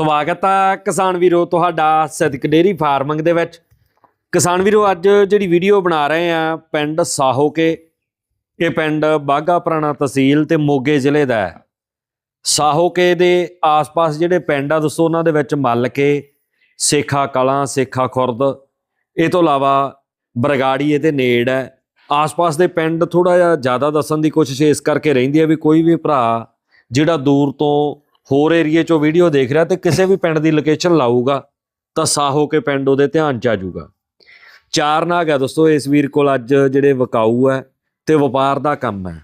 ਸਵਾਗਤ ਆ ਕਿਸਾਨ ਵੀਰੋ, ਤੁਹਾਡਾ ਸਦਕ ਡੇਰੀ ਫਾਰਮਿੰਗ ਦੇ ਵਿੱਚ। ਕਿਸਾਨ ਵੀਰੋ, ਅੱਜ ਜਿਹੜੀ ਵੀਡੀਓ ਬਣਾ ਰਹੇ ਆ, ਪਿੰਡ ਸਾਹੋਕੇ, ਇਹ ਪਿੰਡ ਬਾਗਾ ਪੁਰਾਣਾ ਤਹਿਸੀਲ ਤੇ ਮੋਗੇ ਜ਼ਿਲ੍ਹੇ ਦਾ ਹੈ। ਸਾਹੋਕੇ ਦੇ ਆਸ-ਪਾਸ ਜਿਹੜੇ ਪਿੰਡ ਆ ਦੋਸਤੋ ਉਹਨਾਂ ਦੇ ਵਿੱਚ ਮੱਲ ਕੇ ਸੇਖਾ ਕਲਾਂ, ਸੇਖਾ ਖੁਰਦ, ਇਹ ਤੋਂ ਇਲਾਵਾ ਬਰਗਾੜੀ ਇਹਦੇ ਨੇੜ ਹੈ। ਆਸ-ਪਾਸ ਦੇ ਪਿੰਡ ਥੋੜਾ ਜਿਹਾ ਜ਼ਿਆਦਾ ਦੱਸਣ ਦੀ ਕੋਸ਼ਿਸ਼ ਇਸ ਕਰਕੇ ਰਹਿੰਦੀ ਹੈ ਵੀ ਕੋਈ ਵੀ ਭਰਾ ਜਿਹੜਾ ਦੂਰ ਤੋਂ ਹੋਰ ਏਰੀਏ 'ਚੋਂ ਵੀਡੀਓ ਦੇਖ ਰਿਹਾ ਤੇ ਕਿਸੇ ਵੀ ਪਿੰਡ ਦੀ ਲੋਕੇਸ਼ਨ ਲਾਊਗਾ ਤਾਂ ਸਾਹੋ ਕੇ ਪਿੰਡ ਉਹਦੇ ਧਿਆਨ 'ਚ ਆ ਜਾਊਗਾ। ਚਾਰ ਨਾਗ ਹੈ ਦੋਸਤੋ, ਇਸ ਵੀਰ ਕੋਲ ਅੱਜ ਜਿਹੜੇ ਵਕਾਊ ਹੈ ਤੇ ਵਪਾਰ ਦਾ ਕੰਮ ਹੈ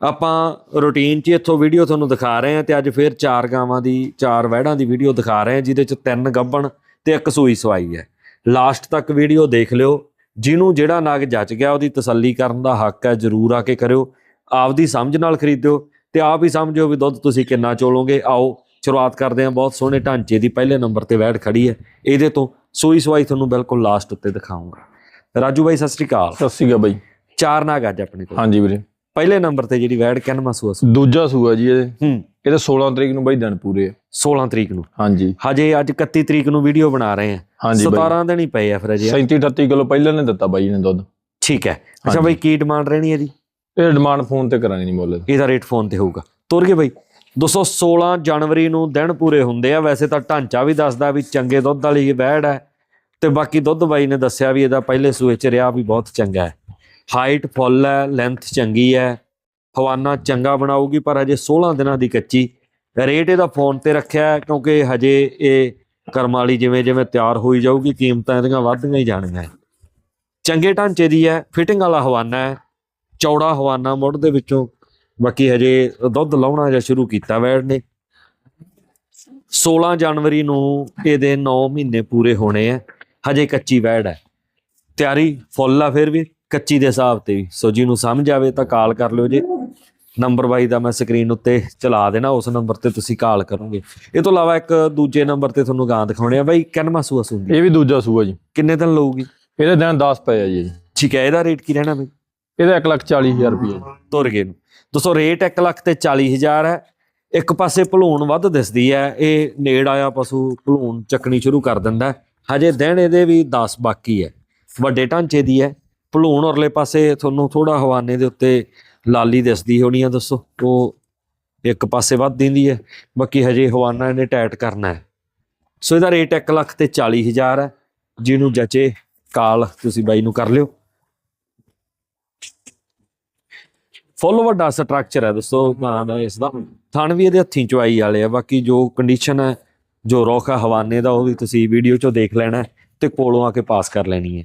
ਆਪਾਂ ਰੂਟੀਨ 'ਚ ਇੱਥੋਂ ਵੀਡੀਓ ਤੁਹਾਨੂੰ ਦਿਖਾ ਰਹੇ ਹਾਂ ਤੇ ਅੱਜ ਫਿਰ ਚਾਰ ਗਾਵਾਂ ਦੀ, ਚਾਰ ਵਹਿੜਾਂ ਦੀ ਵੀਡੀਓ ਦਿਖਾ ਰਹੇ ਹਾਂ, ਜਿਹਦੇ 'ਚ ਤਿੰਨ ਗੱਭਣ ਤੇ ਇੱਕ ਸੂਈ ਸਵਾਈ ਹੈ। ਲਾਸਟ ਤੱਕ ਵੀਡੀਓ ਦੇਖ ਲਿਓ। ਜਿਹਨੂੰ ਜਿਹੜਾ ਨਾਗ ਜੱਜ ਗਿਆ, ਉਹਦੀ ਤਸੱਲੀ ਕਰਨ ਦਾ ਹੱਕ ਹੈ, ਜਰੂਰ ਆ ਕੇ ਕਰਿਓ। ਆਪਦੀ ਸਮਝ ਨਾਲ ਖਰੀਦਿਓ। ਤੇ ਆਪ ਹੀ ਸਮਝੋ ਵੀ ਦੁੱਧ ਤੁਸੀਂ ਕਿੰਨਾ ਚੋਲੋਗੇ। ਆਓ ਸ਼ੁਰੂਆਤ ਕਰਦੇ ਹਾਂ। ਬਹੁਤ ਸੋਹਣੇ ਢਾਂਚੇ ਦੀ ਪਹਿਲੇ ਨੰਬਰ ਤੇ ਵੈੜ ਖੜੀ ਹੈ। ਇਹਦੇ ਤੋਂ ਸੂਈ ਸਵਾਈ ਤੁਹਾਨੂੰ ਬਿਲਕੁਲ ਲਾਸਟ ਉੱਤੇ ਦਿਖਾਉਂਗਾ। ਰਾਜੂ ਬਾਈ ਸਤਿ ਸ੍ਰੀ ਅਕਾਲ। ਸਤਿ ਸ਼੍ਰੀ ਅਕਾਲ ਬਾਈ। ਚਾਰ ਨਾਗ ਅੱਜ ਆਪਣੇ ਕੋਲ। ਹਾਂਜੀ ਵੀਰੇ। ਪਹਿਲੇ ਨੰਬਰ ਤੇ ਜਿਹੜੀ ਵੈੜ ਕਿੰਨਵਾਂ ਸੂਆ ਸੂ ਦੂਜਾ ਸੂਆ ਜੀ ਇਹ ਹੂੰ। ਇਹਦੇ 16 ਤਰੀਕ ਨੂੰ ਬਾਈ ਦਿਨ ਪੂਰੇ ਆ। 16 ਤਰੀਕ ਨੂੰ। ਹਾਂਜੀ। ਹਜੇ ਅੱਜ 31 ਤਰੀਕ ਨੂੰ ਵੀਡੀਓ ਬਣਾ ਰਹੇ ਬਾਈ। 17 ਦਿਨ ਹੀ ਪਏ ਆ ਫਿਰ ਅਜੇ। 37 38 ਕਿਲੋ ਪਹਿਲਾਂ ਨੇ ਦਿੱਤਾ ਬਾਈ ਨੇ ਦੁੱਧ। ਠੀਕ ਹੈ। ਅੱਛਾ। ਬਾਈ ਕੀ ਡਿਮਾਂਡ ਰਹਿਣੀ ਹੈ ਜੀ? ਇਹ ਡਿਮਾਂਡ ਫੋਨ ਤੇ ਕਰਾਂਗੇ ਨਹੀਂ ਮੁੱਲ। ਇਹਦਾ ਰੇਟ ਫੋਨ ਤੇ ਹੋਊਗਾ। ਤੁਰ ਗਏ ਬਾਈ। 216 ਜਨਵਰੀ ਨੂੰ ਦਿਨ ਪੂਰੇ ਹੁੰਦੇ ਆ। ਵੈਸੇ ਤਾਂ ਢਾਂਚਾ ਵੀ ਦੱਸਦਾ ਵੀ ਚੰਗੇ ਦੁੱਧ ਵਾਲੀ ਇਹ ਵਹਿੜ ਹੈ। ਤੇ ਬਾਕੀ ਦੁੱਧ ਬਾਈ ਨੇ ਦੱਸਿਆ ਵੀ ਇਹਦਾ ਪਹਿਲੇ ਸੂਏ ਚ ਰਿਹਾ ਵੀ ਬਹੁਤ ਚੰਗਾ ਹੈ। ਹਾਈਟ ਫੁੱਲ ਹੈ ਲੈਂਥ ਚੰਗੀ ਹੈ। ਹਵਾਨਾ ਚੰਗਾ ਬਣਾਊਗੀ, ਪਰ ਹਜੇ 16 ਦਿਨਾਂ ਦੀ ਕੱਚੀ। ਰੇਟ ਇਹਦਾ ਫੋਨ ਤੇ ਰੱਖਿਆ ਕਿਉਂਕਿ ਹਜੇ ਇਹ ਕਰਮ ਵਾਲੀ ਜਿਵੇਂ ਜਿਵੇਂ ਤਿਆਰ ਹੋਈ ਜਾਊਗੀ, ਕੀਮਤਾਂ ਇਹਦੀਆਂ ਵੱਧਦੀਆਂ ਹੀ ਜਾਣੀਆਂ ਚੰਗੇ ਢਾਂਚੇ ਦੀ ਹੈ ਫਿਟਿੰਗ ਵਾਲਾ ਹਵਾਨਾ ਹੈ। ਚੌੜਾ ਹਵਾਨਾ ਮੁੱਢ ਦੇ ਵਿੱਚੋਂ ਬਾਕੀ ਹਜੇ ਦੁੱਧ ਲਾਉਣਾ ਜਾਂ ਸ਼ੁਰੂ ਕੀਤਾ ਵੈੜ ਨੇ। 16 ਜਨਵਰੀ ਨੂੰ ਇਹਦੇ 9 ਮਹੀਨੇ ਪੂਰੇ ਹੋਣੇ ਆ। ਹਜੇ ਕੱਚੀ ਵੈੜ ਹੈ। ਤਿਆਰੀ ਫੁੱਲ ਆ ਫਿਰ ਵੀ ਕੱਚੀ ਦੇ ਹਿਸਾਬ ਤੇ ਵੀ। ਸੋ ਜਿਹਨੂੰ ਸਮਝ ਆਵੇ ਤਾਂ ਕਾਲ ਕਰ ਲਿਓ ਜੀ। ਨੰਬਰ ਬਾਈ ਦਾ ਮੈਂ ਸਕਰੀਨ ਉੱਤੇ ਚਲਾ ਦੇਣਾ ਉਸ ਨੰਬਰ ਤੇ ਤੁਸੀਂ ਕਾਲ ਕਰੋਗੇ। ਇਹ ਤੋਂ ਇਲਾਵਾ ਇੱਕ ਦੂਜੇ ਨੰਬਰ ਤੇ ਤੁਹਾਨੂੰ ਗਾਂ ਦਿਖਾਉਣੇ ਆ। ਬਾਈ ਕਿੰਨਵਾਂ ਸੂਆ ਸੁੰਦੀ ਇਹ ਵੀ ਦੂਜਾ ਸੂਆ ਜੀ। ਕਿੰਨੇ ਦਿਨ ਲਊਗੀ? ਇਹਦੇ ਦਿਨ 10 ਪਏ ਆ ਜੀ। ਠੀਕ ਹੈ ਇਹਦਾ ਰੇਟ ਕੀ ਰਹਿਣਾ ਬਈ? ਇਹਦਾ 140000 ਰੁਪਏ ਤੁਰ ਗਏ ਨੂੰ ਦੋਸਤੋ ਰੇਟ 1 ਲੱਖ ਤੇ 40000 ਹੈ। ਇੱਕ ਪਾਸੇ ਭਲੂਣ ਵੱਧ ਦਿਸਦੀ ਹੈ। ਇਹ ਨੇੜ ਆਇਆ ਪਸ਼ੂ, ਭਲੂਣ ਚੱਕਣੀ ਸ਼ੁਰੂ ਕਰ ਦਿੰਦਾ ਹਜੇ ਦਿਨ ਇਹਦੇ ਵੀ 10 ਬਾਕੀ ਹੈ। ਵੱਡੇ ਢਾਂਚੇ ਦੀ ਹੈ। ਭਲੂਣ ਔਰਲੇ ਪਾਸੇ ਤੁਹਾਨੂੰ ਥੋੜਾ ਹਵਾਨੇ ਦੇ ਉੱਤੇ ਲਾਲੀ ਦਿਸਦੀ ਹੋਣੀ ਆ, ਦੱਸੋ। ਉਹ ਇੱਕ ਪਾਸੇ ਵੱਧ ਦਿੰਦੀ ਹੈ। ਬਾਕੀ ਹਜੇ ਹਵਾਨਾ ਇਹਨੇ ਟਾਈਟ ਕਰਨਾ ਹੈ। ਸੋ ਇਹਦਾ ਰੇਟ 1 ਲੱਖ ਤੇ 40000 ਹੈ। ਜਿਹਨੂੰ ਜਚੇ ਕਾਲ ਤੁਸੀਂ ਬਾਈ ਨੂੰ ਕਰ ਲਿਓ। ਫੁੱਲ ਵੱਡਾ ਸਟਰਕਚਰ ਹੈ ਦੋਸਤੋ ਇਸ ਦਾ ਥਣ ਵੀ ਇਹਦੇ ਹੱਥੀਂ ਚਵਾਈ ਵਾਲੇ ਆ ਬਾਕੀ ਜੋ ਕੰਡੀਸ਼ਨ ਹੈ ਜੋ ਰੋਖ ਹਵਾਨੇ ਦਾ ਉਹ ਵੀ ਤੁਸੀਂ ਵੀਡੀਓ ਚੋਂ ਦੇਖ ਲੈਣਾ ਤੇ ਕੋਲੋਂ ਆ ਕੇ ਪਾਸ ਕਰ ਲੈਣੀ ਹੈ।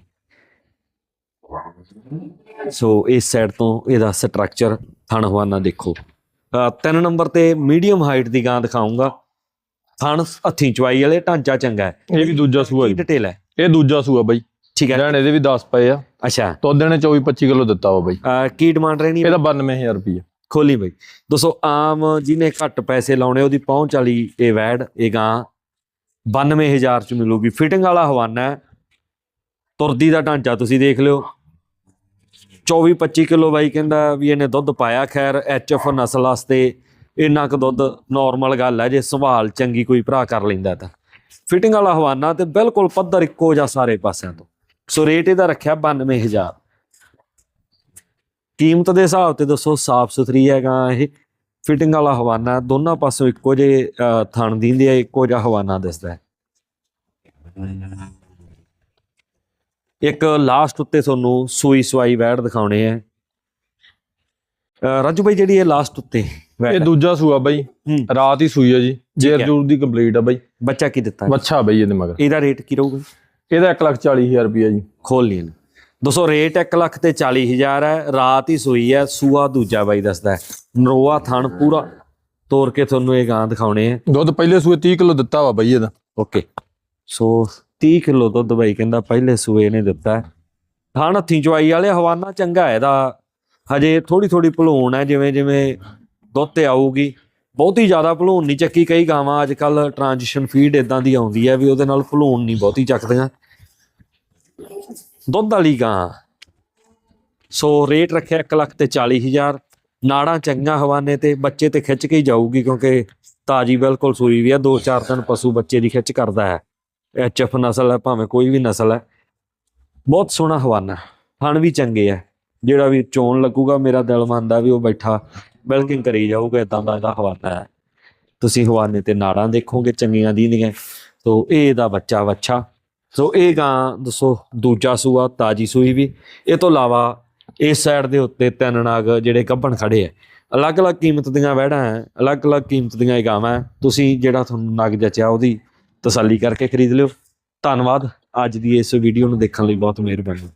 ਸੋ ਇਸ ਸਾਈਡ ਤੋਂ ਇਹਦਾ ਸਟਰਕਚਰ ਥਣ ਹਵਾਨਾ ਦੇਖੋ। ਤਿੰਨ ਨੰਬਰ ਤੇ ਮੀਡੀਅਮ ਹਾਈਟ ਦੀ ਗਾਂ ਦਿਖਾਉਂਗਾ ਥਣ ਹੱਥੀਂ ਚਵਾਈ ਵਾਲੇ ਢਾਂਚਾ ਚੰਗਾ ਹੈ। ਇਹ ਵੀ ਦੂਜਾ ਸੂਆ ਡਿਟੇਲ ਹੈ। ਇਹ ਦੂਜਾ ਸੂਆ ਬਾਈ। ਠੀਕ ਹੈ। ਦਿਨ ਇਹਦੇ ਵੀ 10 ਪਏ ਆ। ਅੱਛਾ। ਦੁੱਧ ਨੇ 24 25 ਕਿਲੋ ਦਿੱਤਾ ਵਾ ਬਾਈ। ਅਹ ਕੀ ਡਿਮਾਂਡ ਰਹਿਣੀ ਹੈ ਇਹਦਾ 92000 ਰੁਪਏ ਖੋਲੀ ਬਈ। ਦੋਸਤੋ ਆਮ ਜਿਹਨੇ ਘੱਟ ਪੈਸੇ ਲਾਉਣੇ ਉਹਦੀ ਪਹੁੰਚ ਵਾਲੀ ਇਹ ਵੈਡ ਇਹ ਗਾਂ 92000 ਚ ਮਿਲੂਗੀ। ਫਿਟਿੰਗ ਵਾਲਾ ਹਵਾਨਾ ਹੈ। ਤੁਰਦੀ ਦਾ ਢਾਂਚਾ ਤੁਸੀਂ ਦੇਖ ਲਿਓ। 24 25 ਕਿਲੋ ਬਾਈ ਕਹਿੰਦਾ ਵੀ ਇਹਨੇ ਦੁੱਧ ਪਾਇਆ। ਖੈਰ ਐਚਐਫ ਨਸਲ ਵਾਸਤੇ ਇੰਨਾ ਕੁ ਦੁੱਧ ਨਾਰਮਲ ਗੱਲ ਹੈ। ਜੇ ਸੰਭਾਲ ਚੰਗੀ ਕੋਈ ਭਰਾ ਕਰ ਲੈਂਦਾ ਤਾਂ। ਫਿਟਿੰਗ ਵਾਲਾ ਹਵਾਨਾ ਤੇ ਬਿਲਕੁਲ ਪੱਧਰ ਇੱਕੋ ਜਿਹਾ ਸਾਰੇ ਪਾਸਿਆਂ ਤੋਂ। ਸੋ ਰੇਟ ਇਹਦਾ ਰੱਖਿਆ 92000 ਕੀਮਤ ਦੇ ਹਿਸਾਬ ਤੇ ਦੱਸੋ ਸਾਫ਼ ਸੁਥਰੀ ਹੈਗਾ ਇਹ। ਫਿਟਿੰਗ ਵਾਲਾ ਹਵਾਨਾ ਦੋਨਾਂ ਪਾਸੋਂ ਇੱਕੋ ਜੇ ਥਣ ਦਿੰਦੇ ਆ ਇੱਕੋ ਜਿਹਾ ਹਵਾਨਾ ਦਿਸਦਾ ਹੈ। ਇੱਕ ਲਾਸਟ ਉੱਤੇ ਤੁਹਾਨੂੰ ਸੂਈ ਸਵਾਈ ਵੈੜ ਦਿਖਾਉਣੇ ਆ। ਰਾਜੂ ਭਾਈ ਜਿਹੜੀ ਇਹ ਲਾਸਟ ਉੱਤੇ ਇਹ ਦੂਜਾ ਸੂਆ ਬਾਈ। ਰਾਤ ਹੀ ਸੂਈ ਆ ਜੀ। ਜੇਰ ਹੈ। ਜੂਰ ਦੀ ਕੰਪਲੀਟ ਆ ਬਾਈ। ਬੱਚਾ ਕੀ ਦਿੱਤਾ? ਬੱਚਾ ਬਾਈ ਇਹਦੇ ਮਗਰ। ਇਹਦਾ ਰੇਟ ਕੀ ਰਹੂਗਾ? ਇਹਦਾ 140000 ਰੁਪਏ ਜੀ। ਖੋਲ ਲਈ ਦੋਸਤੋ ਰੇਟ 1 ਲੱਖ ਤੇ 40000 ਹੈ ਰਾਤ ਹੀ ਸੂਈ ਹੈ ਸੂਆ ਦੂਜਾ ਬਾਈ ਦੱਸਦਾ ਹੈ। ਨਰੋਆ ਥਣ ਪੂਰਾ ਤੋੜ ਕੇ ਤੁਹਾਨੂੰ ਇਹ ਗਾਂ ਦਿਖਾਉਣੇ ਆ। ਦੁੱਧ ਪਹਿਲੇ ਸੂਏ 30 ਕਿਲੋ ਦਿੱਤਾ ਵਾ ਬਾਈ ਇਹਦਾ। ਓਕੇ। ਸੋ 30 ਕਿਲੋ ਦੁੱਧ ਬਾਈ ਕਹਿੰਦਾ ਪਹਿਲੇ ਸੂਏ ਨੇ ਦਿੱਤਾ ਹੈ। ਥਣ ਹੱਥੀਂ ਚਵਾਈ ਵਾਲੇ ਹਵਾਨਾ ਚੰਗਾ ਹੈ ਇਹਦਾ। ਹਜੇ ਥੋੜੀ ਥੋੜੀ ਭਲੂਣ ਹੈ ਜਿਵੇਂ ਜਿਵੇਂ ਦੁੱਧ ਤੇ ਆਊਗੀ। ਬਹੁਤੀ ਜ਼ਿਆਦਾ ਭਲੂਣ ਨਹੀਂ ਚੱਕੀ ਕਈ ਗਾਵਾਂ ਅੱਜ ਕੱਲ ਟ੍ਰਾਂਜੀਸ਼ਨ ਫੀਡ ਇਦਾਂ ਦੀ ਆਉਂਦੀ ਹੈ ਵੀ ਉਹਦੇ ਨਾਲ ਭਲੂਣ ਨਹੀਂ ਬਹੁਤੀ ਚੱਕਦੀਆਂ। ਦੁੱਧ ਵਾਲੀ ਗਾਂ। ਸੋ ਰੇਟ ਰੱਖਿਆ 1 ਲੱਖ ਤੇ 40000 ਨਾੜਾਂ ਚੰਗਾ ਹਵਾਨੇ ਤੇ ਬੱਚੇ ਤੇ ਖਿੱਚ ਕੇ ਹੀ ਜਾਊਗੀ ਕਿਉਂਕਿ ਤਾਜੀ ਬਿਲਕੁਲ ਸੂਈ ਵੀ ਆ ਦੋ ਚਾਰ ਦਿਨ ਪਸ਼ੂ ਬੱਚੇ ਦੀ ਖਿੱਚ ਕਰਦਾ ਹੈ। ਐਚਐਫ ਨਸਲ ਹੈ, ਭਾਵੇਂ ਕੋਈ ਵੀ ਨਸਲ ਹੈ। ਬਹੁਤ ਸੋਹਣਾ ਹਵਾਨਾ। ਫਣ ਵੀ ਚੰਗੇ ਆ। ਜਿਹੜਾ ਵੀ ਚੋਣ ਲੱਗੂਗਾ, ਮੇਰਾ ਦਿਲ ਮੰਨਦਾ ਵੀ ਉਹ ਬੈਠਾ। ਬਿਲਕਿੰਗ ਕਰੀ ਜਾਊਗਾ ਇਦਾਂ ਦਾ ਇਹਦਾ ਹਵਾਨਾ ਹੈ। ਤੁਸੀਂ ਹਵਾਨੇ ਤੇ ਨਾੜਾਂ ਦੇਖੋਗੇ, ਚੰਗੀਆਂ ਦੀਆਂ ਸੋ ਇਹ ਇਹਦਾ ਬੱਚਾ ਵੱਛਾ। ਸੋ ਇਹ ਗਾਂ, ਦੱਸੋ, ਦੂਜਾ ਸੂਆ, ਤਾਜੀ ਸੂਈ ਵੀ। ਇਹ ਤੋਂ ਇਲਾਵਾ ਇਸ ਸਾਈਡ ਦੇ ਉੱਤੇ ਤਿੰਨ ਨਾਗ ਜਿਹੜੇ ਗੱਭਣ ਖੜੇ ਆ। ਅਲੱਗ-ਅਲੱਗ ਕੀਮਤ ਦੀਆਂ ਵਹਿੜਾਂ ਹੈ, ਅਲੱਗ-ਅਲੱਗ ਕੀਮਤ ਦੀਆਂ ਇਹ ਗਾਵਾਂ ਤੁਸੀਂ ਜਿਹੜਾ ਤੁਹਾਨੂੰ ਨਗ ਜਚਿਆ, ਉਹਦੀ ਤਸੱਲੀ ਕਰਕੇ ਖਰੀਦ ਲਿਓ। ਧੰਨਵਾਦ। ਅੱਜ ਦੀ ਇਸ ਵੀਡੀਓ ਨੂੰ ਦੇਖਣ ਲਈ ਬਹੁਤ ਮਿਹਰਬਾਨੀ।